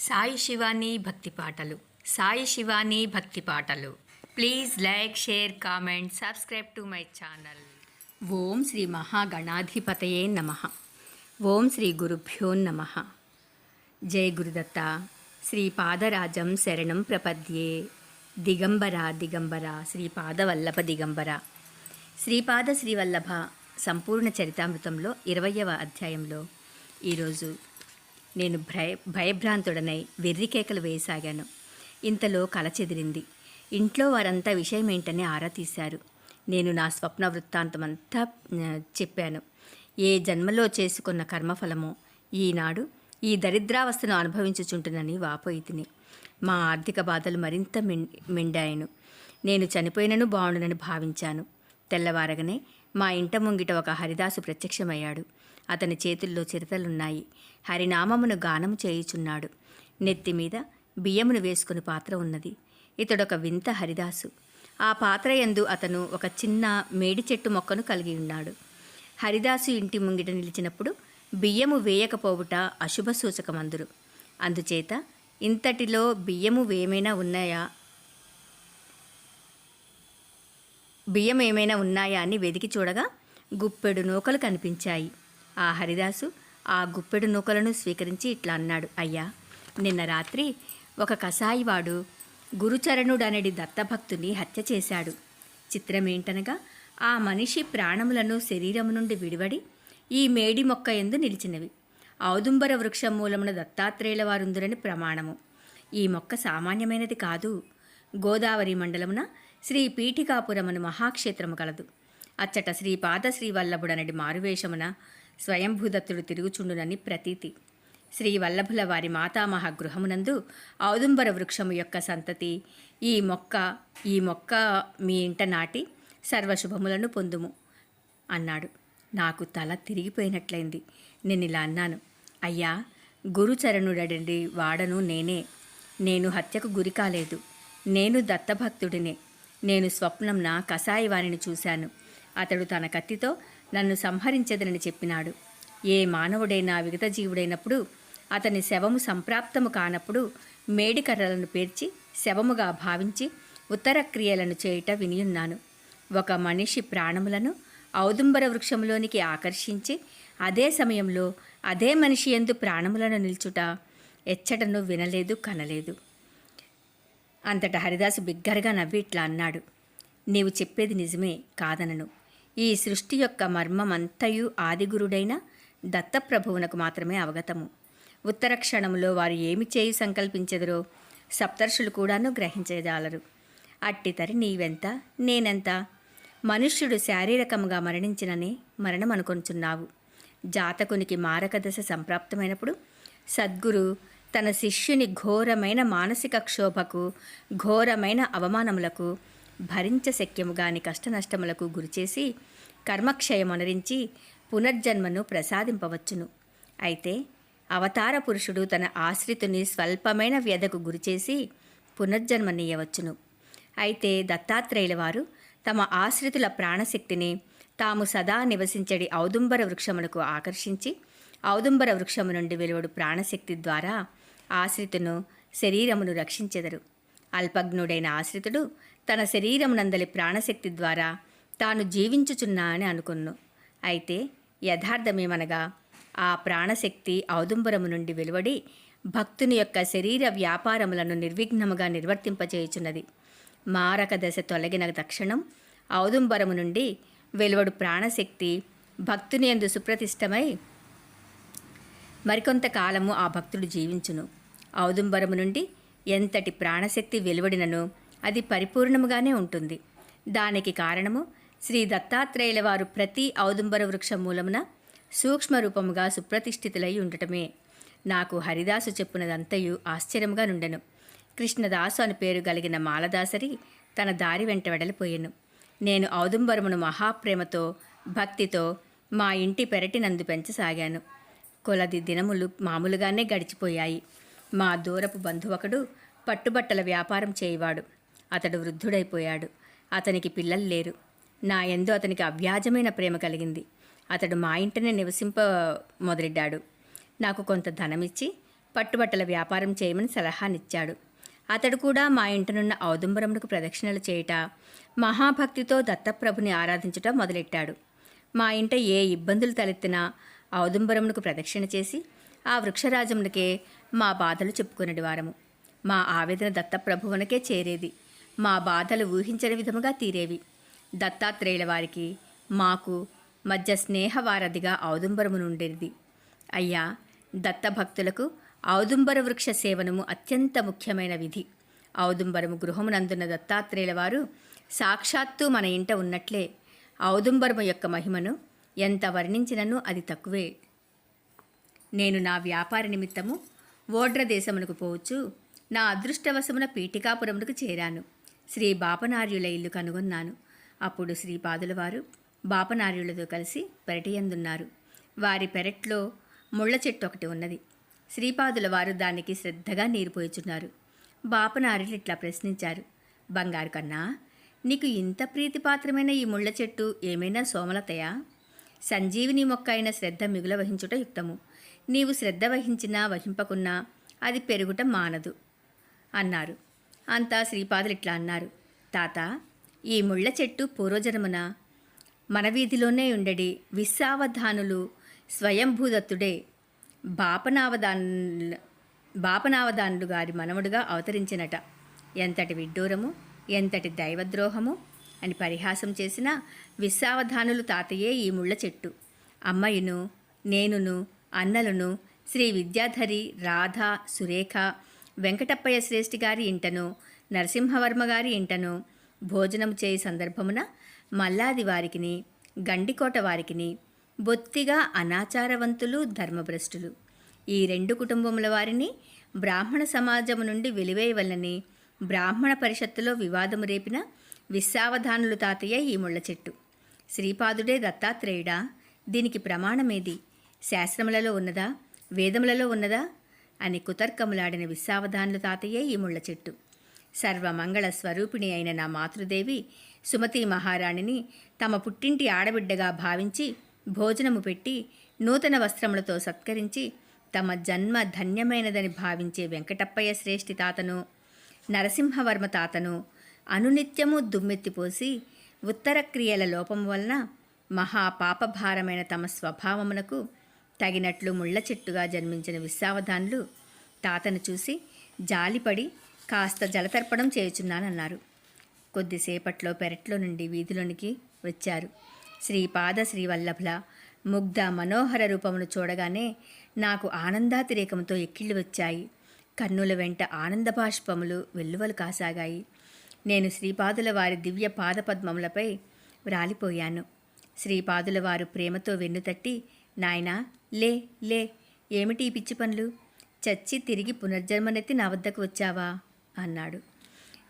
సాయి శివాని భక్తి పాటలు. సాయి శివాని భక్తి పాటలు. Please like share comment subscribe to my channel. ఓం శ్రీ మహాగణాధిపతయే నమ. ఓం శ్రీ గురుభ్యో నమ. జై గురుదత్త. శ్రీపాదరాజం శరణం ప్రపద్యే. దిగంబర దిగంబర శ్రీపాదవల్లభ దిగంబర. శ్రీపాద శ్రీవల్లభ సంపూర్ణ చరితామృతంలో ఇరవయవ అధ్యాయంలో ఈరోజు నేను భయ భయభ్రాంతుడనై వెర్రికేకలు వేయసాగాను. ఇంతలో కల చెదిరింది. ఇంట్లో వారంతా విషయం ఏంటని ఆరా తీశారు. నేను నా స్వప్న వృత్తాంతమంతా చెప్పాను. ఏ జన్మలో చేసుకున్న కర్మఫలమో ఈనాడు ఈ దరిద్రావస్థను అనుభవించుచుంటునని వాపోయితిని. మా ఆర్థిక బాధలు మరింత మిం మిండాయను. నేను చనిపోయినను బాగుండునని భావించాను. తెల్లవారగనే మా ఇంట ముంగిట ఒక హరిదాసు ప్రత్యక్షమయ్యాడు. అతని చేతుల్లో చిరతలున్నాయి. హరినామమును గానము చేయుచున్నాడు. నెత్తి మీద బియ్యమును వేసుకుని పాత్ర ఉన్నది. ఇతడొక వింత హరిదాసు. ఆ పాత్ర యందు అతను ఒక చిన్న మేడి చెట్టు మొక్కను కలిగి ఉన్నాడు. హరిదాసు ఇంటి ముంగిట నిలిచినప్పుడు బియ్యము వేయకపోవుట అశుభ సూచకమందురు. అందుచేత ఇంతటిలో బియ్యము ఏమైనా ఉన్నాయా? బియ్యం ఏమైనా ఉన్నాయా అని వెదికి చూడగా గుప్పెడు నూకలు కనిపించాయి. ఆ హరిదాసు ఆ గుప్పెడు నూకలను స్వీకరించి ఇట్లా అన్నాడు అయ్యా నిన్న రాత్రి ఒక కసాయివాడు గురుచరణుడనడి దత్తభక్తుని హత్య చేశాడు. చిత్రమేంటనగా ఆ మనిషి ప్రాణములను శరీరము నుండి విడివడి ఈ మేడి మొక్క ఎందు నిలిచినవి. ఔదుంబర వృక్షం మూలమున దత్తాత్రేయుల వారుందురని ప్రమాణము. ఈ మొక్క సామాన్యమైనది కాదు. గోదావరి మండలమున శ్రీ పీఠికాపురమును మహాక్షేత్రము కలదు. అచ్చట శ్రీ పాద శ్రీవల్లభుడనడి మారువేషమున స్వయంభూదత్తుడు తిరుగుచుండునని ప్రతీతి. శ్రీ వల్లభుల వారి మాతామహ గృహమునందు ఔదుంబర వృక్షము యొక్క సంతతి ఈ మొక్క ఈ మొక్క మీ ఇంట నాటి సర్వశుభములను పొందుము అన్నాడు. నాకు తల తిరిగిపోయినట్లయింది. నేను ఇలా అన్నాను. అయ్యా గురుచరణుడడి వాడను నేనే. నేను హత్యకు గురి కాలేదు. నేను దత్తభక్తుడినే. నేను స్వప్నంన కసాయివాణిని చూశాను. అతడు తన కత్తితో నన్ను సంహరించదనని చెప్పినాడు. ఏ మానవుడైనా విగత జీవుడైనప్పుడు అతని శవము సంప్రాప్తము కానప్పుడు మేడికర్రలను పేర్చి శవముగా భావించి ఉత్తర క్రియలను చేయుట వినియున్నాను. ఒక మనిషి ప్రాణములను ఔదుంబర వృక్షములోనికి ఆకర్షించి అదే సమయంలో అదే మనిషి ఎందు ప్రాణములను నిల్చుట ఎచ్చటను వినలేదు కనలేదు. అంతటా హరిదాసు బిగ్గరగా నవ్వి ఇట్లా అన్నాడు. నీవు చెప్పేది నిజమే కాదనను. ఈ సృష్టి యొక్క మర్మమంతయు ఆదిగురుడైన దత్తప్రభువునకు మాత్రమే అవగతము. ఉత్తర క్షణంలో వారు ఏమి చేయి సంకల్పించెదరో సప్తర్షులు కూడాను గ్రహించజాలరు అట్టితరి నీవెంత నేనెంత? మనుష్యుడు శారీరకంగా మరణించిననే మరణం అనుకొనుచున్నావు జాతకునికి మారక దశ సంప్రాప్తమైనప్పుడు సద్గురు తన శిష్యుని ఘోరమైన మానసిక క్షోభకు ఘోరమైన అవమానములకు భరించశక్యముగాని కష్టనష్టములకు గురిచేసి కర్మక్షయమనరించి పునర్జన్మను ప్రసాదింపవచ్చును. అయితే అవతార పురుషుడు తన ఆశ్రితుని స్వల్పమైన వ్యధకు గురిచేసి పునర్జన్మనీయవచ్చును. అయితే దత్తాత్రేయుల వారు తమ ఆశ్రితుల ప్రాణశక్తిని తాము సదా నివసించడి ఔదుంబర వృక్షములకు ఆకర్షించి ఔదుంబర వృక్షము నుండి వెలువడు ప్రాణశక్తి ద్వారా ఆశ్రితును శరీరమును రక్షించెదరు. అల్పజ్ఞుడైన ఆశ్రితుడు తన శరీరమునందలి ప్రాణశక్తి ద్వారా తాను జీవించుచున్నా అని అనుకున్ను. అయితే యథార్థమేమనగా ఆ ప్రాణశక్తి ఔదుంబరము నుండి వెలువడి భక్తుని యొక్క శరీర వ్యాపారములను నిర్విఘ్నముగా నిర్వర్తింపచేయుచున్నది. మారక దశ తొలగిన తక్షణం ఔదుంబరము నుండి వెలువడు ప్రాణశక్తి భక్తుని ఎందు సుప్రతిష్టమై మరికొంత కాలము ఆ భక్తుడు జీవించును. ఔదుంబరము నుండి ఎంతటి ప్రాణశక్తి వెలువడినను అది పరిపూర్ణముగానే ఉంటుంది. దానికి కారణము శ్రీ దత్తాత్రేయుల వారు ప్రతి ఔదుంబర వృక్ష మూలమున సూక్ష్మ రూపముగా సుప్రతిష్ఠితులై ఉండటమే. నాకు హరిదాసు చెప్పునదంతయు ఆశ్చర్యముగా నుండెను. కృష్ణదాసు అని పేరు కలిగిన మాలదాసరి తన దారి వెంట వెడలిపోయాను. నేను ఔదుంబరమును మహాప్రేమతో భక్తితో మా ఇంటి పెరటినందు పెంచసాగాను. కొలది దినములు మామూలుగానే గడిచిపోయాయి. మా దూరపు బంధువకడు పట్టుబట్టల వ్యాపారం చేయవాడు. అతడు వృద్ధుడైపోయాడు. అతనికి పిల్లలు లేరు. నా ఎందు అతనికి అవ్యాజమైన ప్రేమ కలిగింది. అతడు మా ఇంటనే నివసింప మొదలెడ్డాడు. నాకు కొంత ధనమిచ్చి పట్టుబట్టల వ్యాపారం చేయమని సలహానిచ్చాడు. అతడు కూడా మా ఇంటనున్న ఔదుంబరమునకు ప్రదక్షిణలు చేయుట మహాభక్తితో దత్తప్రభుని ఆరాధించుట మొదలెట్టాడు. మా ఇంట ఏ ఇబ్బందులు తలెత్తినా ఔదుంబరమునకు ప్రదక్షిణ చేసి ఆ వృక్షరాజమునకే మా బాధలు చెప్పుకునేటి వారము. మా ఆవేదన దత్తప్రభువునకే చేరేది. మా బాధలు ఊహించని విధముగా తీరేవి. దత్తాత్రేయుల వారికి మాకు మధ్య స్నేహవారధిగా ఔదుంబరము నుండేది అయ్యా దత్తభక్తులకు ఔదుంబర వృక్ష సేవనము అత్యంత ముఖ్యమైన విధి. ఔదుంబరము గృహమునందున్న దత్తాత్రేయుల వారు సాక్షాత్తు మన ఇంట ఉన్నట్లే ఔదుంబరము యొక్క మహిమను ఎంత వర్ణించినను అది తక్కువే. నేను నా వ్యాపార నిమిత్తము ఓడ్ర దేశమునకు పోవచ్చు. నా అదృష్టవశమున పీఠికాపురమునకు చేరాను. శ్రీ బాపనార్యుల ఇల్లు కనుగొన్నాను. అప్పుడు శ్రీపాదుల వారు బాపనార్యులతో కలిసి పెరటియందున్నారు. వారి పెరట్లో ముళ్ళ చెట్టు ఒకటి ఉన్నది. శ్రీపాదుల వారు దానికి శ్రద్ధగా నీరు పోయిచున్నారు. బాపనార్యులు ఇట్లా ప్రశ్నించారు. బంగారు కన్నా నీకు ఇంత ప్రీతిపాత్రమైన ఈ ముళ్ళ చెట్టు ఏమైనా సోమలతయా? సంజీవిని మొక్క అయిన శ్రద్ధ మిగుల వహించుట యుక్తము. నీవు శ్రద్ధ వహించినా వహింపకున్నా అది పెరుగుట మానదు అన్నారు. అంతా శ్రీపాదులు ఇట్లా అన్నారు. తాత ఈ ముళ్ళ చెట్టు పూర్వజన్మన. మన వీధిలోనే ఉండడి విశ్వావధానులు స్వయంభూదత్తుడే. బాపనావదాన్ బాపనావదానుడు గారి మనవడుగా అవతరించినట. ఎంతటి విడ్డూరము ఎంతటి దైవద్రోహము అని పరిహాసం చేసిన విశ్వావధానులు తాతయే ఈ ముళ్ళ చెట్టు. అమ్మయును నేనును అన్నలను శ్రీ విద్యాధరి రాధ సురేఖ వెంకటప్పయ్య శ్రేష్ఠి గారి ఇంటను నరసింహవర్మ గారి ఇంటను భోజనం చేయి సందర్భమున మల్లాది వారికిని గండికోట వారికిని బొత్తిగా అనాచారవంతులు ధర్మభ్రష్టులు. ఈ రెండు కుటుంబముల వారిని బ్రాహ్మణ సమాజము నుండి వెలివేయవలనని బ్రాహ్మణ పరిషత్తులో వివాదము రేపిన విశ్వావధానులు తాతయ్య ఈ ముళ్ళ చెట్టు శ్రీపాదుడే దత్తాత్రేయుడా దీనికి ప్రమాణమేది? శాస్త్రములలో ఉన్నదా? వేదములలో ఉన్నదా? అని కుతర్కములాడిన విశ్వావధానులు తాతయ్యే ఈ ముళ్ళ చెట్టు. సర్వమంగళ స్వరూపిణి అయిన నా మాతృదేవి సుమతి మహారాణిని తమ పుట్టింటి ఆడబిడ్డగా భావించి భోజనము పెట్టి నూతన వస్త్రములతో సత్కరించి తమ జన్మ ధన్యమైనదని భావించే వెంకటప్పయ్య శ్రేష్ఠి తాతను నరసింహవర్మ తాతను అనునిత్యము దుమ్మెత్తిపోసి ఉత్తర క్రియల లోపం వలన మహాపాపభారమైన తమ స్వభావమునకు తగినట్లు ముళ్ళ చెట్టుగా జన్మించిన విశ్వావధానులు తాతను చూసి జాలిపడి కాస్త జలతర్పణం చేయుచున్నానన్నారు. కొద్దిసేపట్లో పెరట్లో నుండి వీధిలోనికి వచ్చారు. శ్రీపాద శ్రీవల్లభుల ముగ్ధ మనోహర రూపమును చూడగానే నాకు ఆనందాతిరేకంతో ఎక్కిళ్ళు వచ్చాయి. కన్నుల వెంట ఆనంద బాష్పములు వెల్లువలు కాసాగాయి. నేను శ్రీపాదుల వారి దివ్య పాదపద్మములపై వ్రాలిపోయాను. శ్రీపాదుల వారు ప్రేమతో వెన్నుతట్టి నాయనా లే లే. ఏమిటి ఈ పిచ్చి పనులు? చచ్చి తిరిగి పునర్జన్మనెత్తి నా వద్దకు వచ్చావా? అన్నాడు.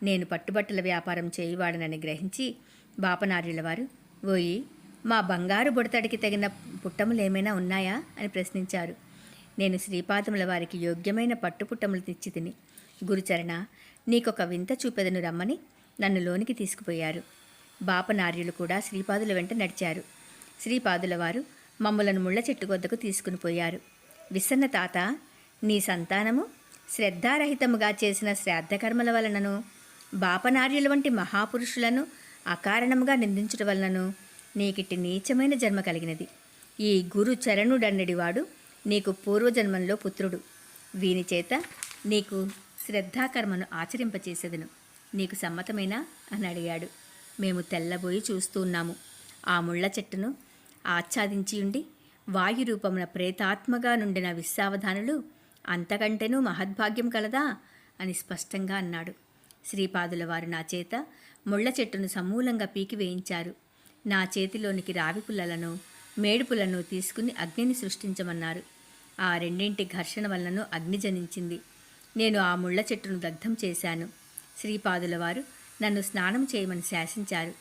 నేను పట్టుబట్టల వ్యాపారం చేయువాడనని గ్రహించి బాపనార్యుల వారు ఓయి మా బంగారు బుడతడికి తగిన పుట్టములు ఏమైనా ఉన్నాయా? అని ప్రశ్నించారు. నేను శ్రీపాదముల వారికి యోగ్యమైన పట్టుపుట్టములు తెచ్చి తిని గురుచరణ నీకొక వింత చూపెదను రమ్మని నన్ను లోనికి తీసుకుపోయారు. బాపనార్యులు కూడా శ్రీపాదుల వెంట నడిచారు. శ్రీపాదుల వారు మమ్మలను ముళ్ళ చెట్టు వద్దకు తీసుకుని పోయారు. విసన్న తాత నీ సంతానము శ్రద్ధారహితముగా చేసిన శ్రాద్ధకర్మల వలనను బాపనార్యుల వంటి మహాపురుషులను అకారణముగా నిందించడం వలనను నీకిటి నీచమైన జన్మ కలిగినది. ఈ గురు చరణుడన్నడివాడు నీకు పూర్వజన్మంలో పుత్రుడు. వీని చేత నీకు శ్రద్ధాకర్మను ఆచరింపచేసేదను. నీకు సమ్మతమేనా? అని అడిగాడు. మేము తెల్లబోయి చూస్తూ ఉన్నాము. ఆ ముళ్ళ చెట్టును ఆచ్ఛాదించి ఉండి వాయు రూపమున ప్రేతాత్మగా నుండిన విశ్వావధానులు అంతకంటేనూ మహద్భాగ్యం కలదా అని స్పష్టంగా అన్నాడు. శ్రీపాదుల వారు నా చేత ముళ్ళ చెట్టును సమూలంగా పీకి వేయించారు. నా చేతిలోనికి రావి పుల్లలను మేడుపులను తీసుకుని అగ్నిని సృష్టించమన్నారు. ఆ రెండింటి ఘర్షణ వలనను అగ్ని జనించింది. నేను ఆ ముళ్ళ చెట్టును దగ్ధం చేశాను. శ్రీపాదుల వారు నన్ను స్నానం చేయమని శాసించారు.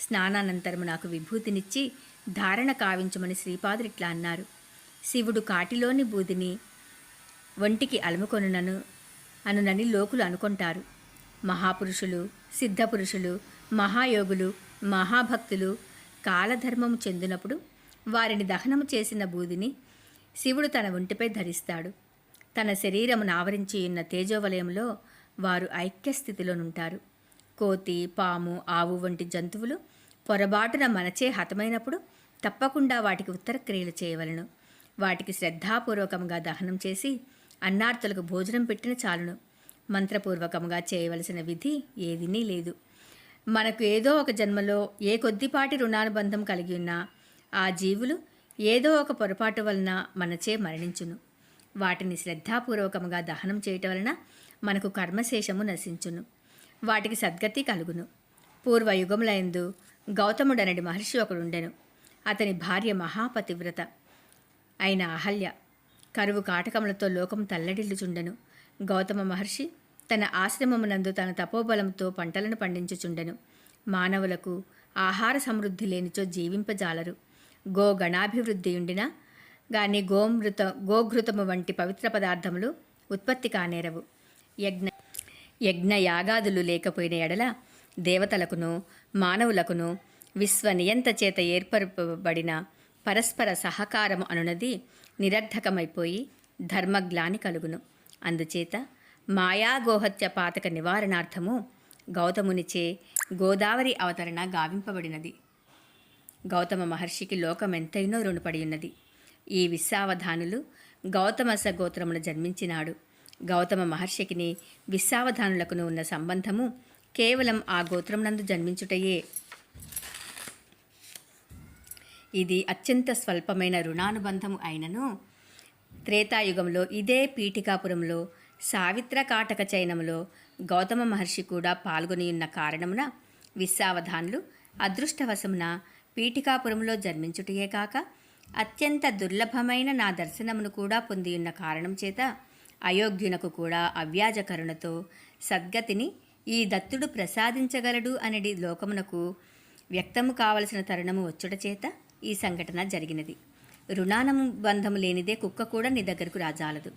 స్నానానంతరము నాకు విభూతినిచ్చి ధారణ కావించమని శ్రీపాదులు ఇట్లా అన్నారు. శివుడు కాటిలోని బూదిని ఒంటికి అలుముకొనునను అనునని లోకులు అనుకుంటారు. మహాపురుషులు సిద్ధపురుషులు మహాయోగులు మహాభక్తులు కాలధర్మము చెందినప్పుడు వారిని దహనము చేసిన బూదిని శివుడు తన ఒంటిపై ధరిస్తాడు. తన శరీరమును ఆవరించి ఉన్న తేజోవలయంలో వారు ఐక్యస్థితిలోనుంటారు. కోతి పాము ఆవు వంటి జంతువులు పొరబాటున మనచే హతమైనప్పుడు తప్పకుండా వాటికి ఉత్తర క్రియలు చేయవలను. వాటికి శ్రద్ధాపూర్వకంగా దహనం చేసి అన్నార్థులకు భోజనం పెట్టిన చాలును. మంత్రపూర్వకంగా చేయవలసిన విధి ఏదినీ లేదు. మనకు ఏదో ఒక జన్మలో ఏ కొద్దిపాటి రుణానుబంధం కలిగి ఉన్నా ఆ జీవులు ఏదో ఒక పొరపాటు వలన మనచే మరణించును. వాటిని శ్రద్ధాపూర్వకంగా దహనం చేయటం వలన మనకు కర్మశేషము నశించును. వాటికి సద్గతి కలుగును. పూర్వయుగములందు గౌతముడనడి మహర్షి ఒకడుండెను. అతని భార్య మహాపతివ్రత. అయిన అహల్య కరువు కాటకములతో లోకం తల్లడిల్లుచుండెను. గౌతమ మహర్షి తన ఆశ్రమమునందు తన తపోబలంతో పంటలను పండించుచుండెను. మానవులకు ఆహార సమృద్ధి లేనిచో జీవింపజాలరు. గో గణాభివృద్ధియుండినా గాని గోమృత గోఘృతము వంటి పవిత్ర పదార్థములు ఉత్పత్తి కానేరవు. యజ్ఞ యజ్ఞ యాగాదులు లేకపోయిన ఎడల దేవతలకును మానవులకును విశ్వనియంత చేత ఏర్పరపబడిన పరస్పర సహకారము అనునది నిరర్ధకమైపోయి ధర్మగ్లాని కలుగును. అందుచేత మాయాగోహత్య పాతక నివారణార్థము గౌతమునిచే గోదావరి అవతరణ గావింపబడినది. గౌతమ మహర్షికి లోకమెంతైనో రుణపడి ఉన్నది ఈ విశ్వావధానులు గౌతమస గోత్రమును జన్మించినాడు. గౌతమ మహర్షికిని విశ్వావధానులకును ఉన్న సంబంధము కేవలం ఆ గోత్రమునందు జన్మించుటయే. ఇది అత్యంత స్వల్పమైన రుణానుబంధము అయినను త్రేతాయుగంలో ఇదే పీఠికాపురంలో సావిత్ర కాటక చైనంలో గౌతమ మహర్షి కూడా పాల్గొనియున్న కారణమున విశ్వావధానులు అదృష్టవశమున పీఠికాపురంలో జన్మించుటయే కాక అత్యంత దుర్లభమైన నా దర్శనమును కూడా పొందియున్న కారణం చేత అయోగ్యునకు కూడా అవ్యాజ కరుణతో సద్గతిని ఈ దత్తుడు ప్రసాదించగలడు అనేది లోకమునకు వ్యక్తము కావలసిన తరుణము వచ్చుట చేత ఈ సంఘటన జరిగినది. రుణానుబంధము లేనిదే కుక్క కూడా నీ దగ్గరకు రాజాలదు.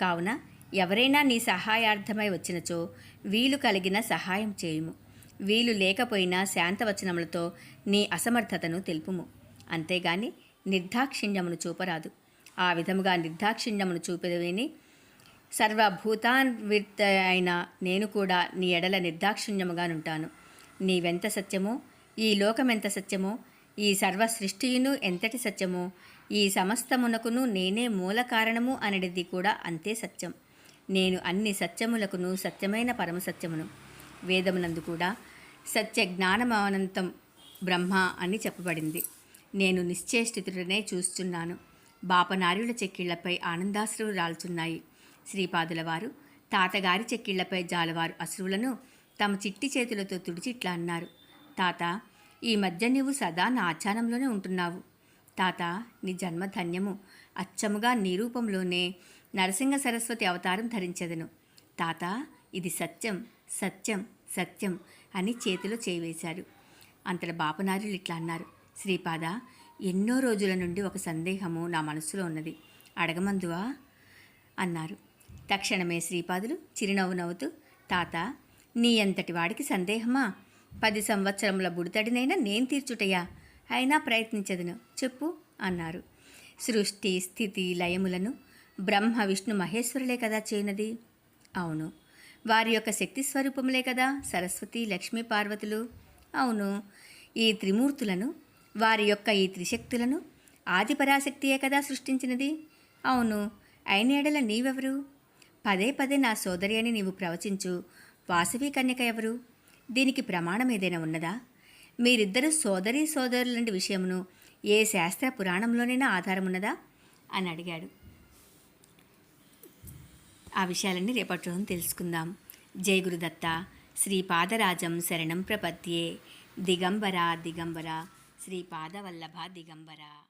కావున ఎవరైనా నీ సహాయార్థమై వచ్చినచో వీలు కలిగిన సహాయం చేయుము. వీలు లేకపోయినా శాంతవచనములతో నీ అసమర్థతను తెలుపుము. అంతేగాని నిర్దాక్షిణ్యమును చూపరాదు. ఆ విధముగా నిర్దాక్షిణ్యమును చూపెదవిని సర్వభూతాన్విత అయిన నేను కూడా నీ ఎడల నిర్దాక్షిణ్యముగానుంటాను. నీవెంత సత్యమో ఈ లోకమెంత సత్యమో ఈ సర్వ సృష్టియును ఎంతటి సత్యమో ఈ సమస్తమునకును నేనే మూల కారణము అనేది కూడా అంతే సత్యం. నేను అన్ని సత్యములకును సత్యమైన పరమసత్యమును. వేదమునందు కూడా సత్య జ్ఞానమానంతం బ్రహ్మ అని చెప్పబడింది. నేను నిశ్చేష్టితుడనే చూస్తున్నాను. బాపనార్యుల చెక్కిళ్ళపై ఆనందాశ్రులు రాల్చున్నాయి. శ్రీపాదుల వారు తాతగారి చెక్కిళ్ళపై జాలవారు అశ్రువులను తమ చిట్టి చేతులతో తుడిచి ఇట్లా అన్నారు. తాత ఈ మధ్య నీవు సదా నా ఆచారంలోనే ఉంటున్నావు. తాత నీ జన్మ ధన్యము. అచ్చముగా నీ రూపంలోనే నరసింహ సరస్వతి అవతారం ధరించెదను. తాత ఇది సత్యం సత్యం సత్యం అని చేతిలో చేయివేశారు. అంతట బాపనారులు ఇట్లా అన్నారు. శ్రీపాద ఎన్నో రోజుల నుండి ఒక సందేహము నా మనసులో ఉన్నది. అడగమందువా? అన్నారు. తక్షణమే శ్రీపాదులు చిరునవ్వు నవ్వుతూ తాత నీ అంతటి వాడికి సందేహమా? పది సంవత్సరముల బుడితడినైనా నేను తీర్చుటయా? అయినా ప్రయత్నించదును చెప్పు అన్నారు. సృష్టి స్థితి లయములను బ్రహ్మ విష్ణు మహేశ్వరులే కదా చేయనది? అవును. వారి యొక్క శక్తి స్వరూపములే కదా సరస్వతి లక్ష్మీ పార్వతులు? అవును. ఈ త్రిమూర్తులను వారి యొక్క ఈ త్రిశక్తులను ఆదిపరాశక్తియే కదా సృష్టించినది? అవును. అయినేడల నీవెవరు? పదే పదే నా సోదరి అని నీవు ప్రవచించు. వాసవి కన్యక ఎవరు? దీనికి ప్రమాణం ఏదైనా ఉన్నదా? మీరిద్దరు సోదరి సోదరులంటి విషయమును ఏ శాస్త్ర పురాణంలోనైనా ఆధారం ఉన్నదా? అని అడిగాడు. ఆ విషయాలన్నీ రేపటి రోజున తెలుసుకుందాం. జయ గురుదత్త. శ్రీపాదరాజం శరణం ప్రపద్యే. దిగంబర దిగంబర. శ్రీపాదవల్లభ దిగంబర.